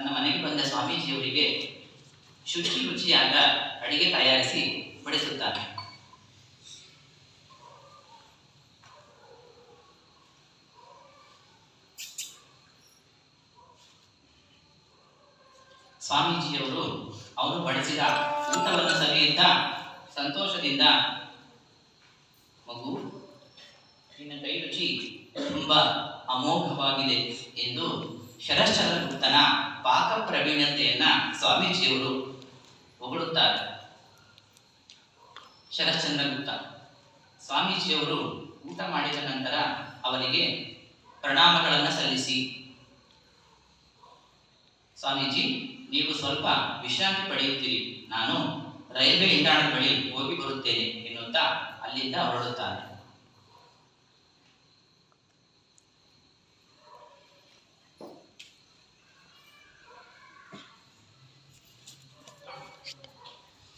ತನ್ನ ಮನೆಗೆ ಬಂದ ಸ್ವಾಮೀಜಿಯವರಿಗೆ ಶುಚಿ ರುಚಿಯಾದ ಅಡಿಗೆ ತಯಾರಿಸಿ ಬಡಿಸುತ್ತಾನೆ ಸ್ವಾಮೀಜಿಯವರು ಅವರು ಬಡಿಸಿದ ಊಟವನ್ನು ಸವಿಯುತ್ತಾ ಸಂತೋಷದಿಂದ ಮಗು, ನಿನ್ನ ಕೈ ರುಚಿ ತುಂಬಾ ಅಮೋಘವಾಗಿದೆ ಎಂದು ಶರಶ್ಚಂದ್ರಗುಪ್ತನ ಪಾಕ ಪ್ರವೀಣತೆಯನ್ನ ಸ್ವಾಮೀಜಿಯವರು ಹೊಗಳುತ್ತಾರೆ. ಶರಶ್ಚಂದ್ರಗುಪ್ತ ಸ್ವಾಮೀಜಿಯವರು ಊಟ ಮಾಡಿದ ನಂತರ ಅವರಿಗೆ ಪ್ರಣಾಮಗಳನ್ನು ಸಲ್ಲಿಸಿ. ಸ್ವಾಮೀಜಿ, ನೀವು ಸ್ವಲ್ಪ ವಿಶ್ರಾಂತಿ ಪಡೆಯುತ್ತೀರಿ. ನಾನು ರೈಲ್ವೆ ನಿಲ್ದಾಣದ ಬಳಿ ಹೋಗಿ ಬರುತ್ತೇನೆ ಎನ್ನುತ್ತಾ ಅಲ್ಲಿಂದ ಹೊರಡುತ್ತಾರೆ.